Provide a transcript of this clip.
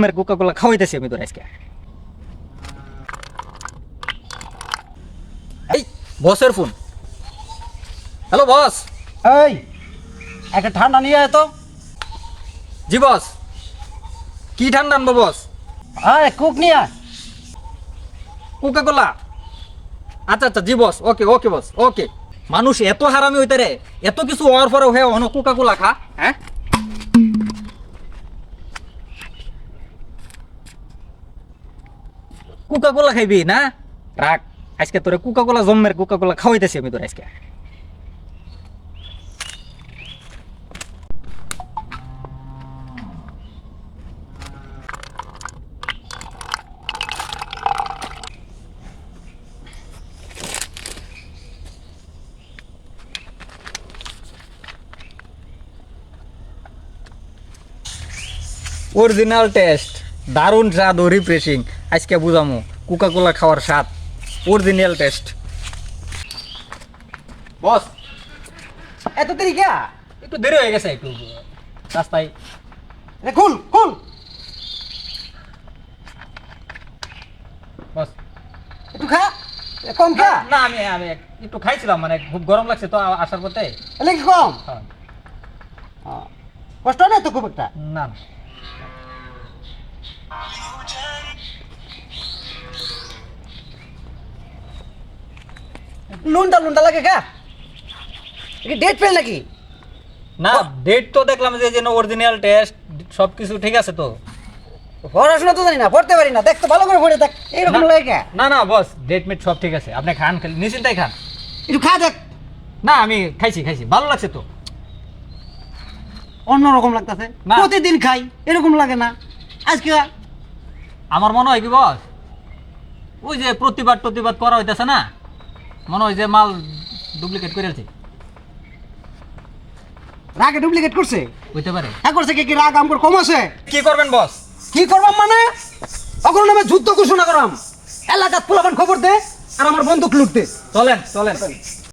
জন্মের কোকা কোলা খাওয়াইতেছি আমি তোর আজকে। এই বসের ফোন। Hello boss. এই একটা ঠান্ডা নিয়ে আয় তো। জি বস। কি ঠান্ডা আনব বস? আয় কুক নিয়ে আয়। কোকা কোলা আচ্ছা আচ্ছা জি বস। ওকে ওকে বস ওকে। মানুষ এত হারামি হইতে রে এত কিছু হওয়ার পরে হয়ে অন কোকা কোলা খা হ্যাঁ? কোকা কোলা খাইবি, না? রাখ, আজকে তোরে কোকা কোলা জন্মের কোকা কোলা খাওয়াইতেছি আমি তোর আজকে। অরিজিনাল টেস্ট দারুণ স্বাদ ও রিফ্রেশিং আজকে বুঝামো কোকা কোলা খাওয়ার স্বাদ অরিজিনাল টেস্ট বস এত দেরি কে? একটু দেরি হয়ে গেছে একটু রাস্তায়। খুল খুল। বস। একটু খা কম খা। না আমি আমি একটু খাইছিলাম মানে খুব গরম লাগছে তো আসার পথে। এলে কি কম? হ্যাঁ। কষ্ট নেই তো খুব একটা? না না। লুনটা লুনটা লাগে খা কি ডেট ফেল নাকি? না ডেট তো দেখলাম যে যেন অরিজিনাল টেস্ট সব কিছু ঠিক আছে তো। পড়াশোনা তো জানি না পড়তে পারি না। দেখ তো ভালো করে পড়ে দেখ এইরকম লাগে কে? না না বস ডেট মেট সব ঠিক আছে। আপনি খান খালি নিশ্চিন্তাই খান। একটু খা দেখ। না আমি খাইছি খাইছি ভালো লাগছে তো। অন্যরকম লাগতেছে। প্রতিদিন খাই এরকম লাগে না। আজকে আমার মনে হয় কি বস? ওই যে প্রতিবাদ প্রতিবাদ করা হইতেছে না? মনে হয় যে মাল ডুপ্লিকেট করে আছে রাগে ডুপ্লিকেট করছে? হইতে পারে। হ্যাঁ করছে কি কি রাগ আমর কম আছে? কি করবেন বস? কি করবাম মানে? অগ্র নামে যুদ্ধ ঘোষণা করাম এলাকাত পোলাপান খবর দে আর আমার বন্দুক লুট দে। চলেন চলেন।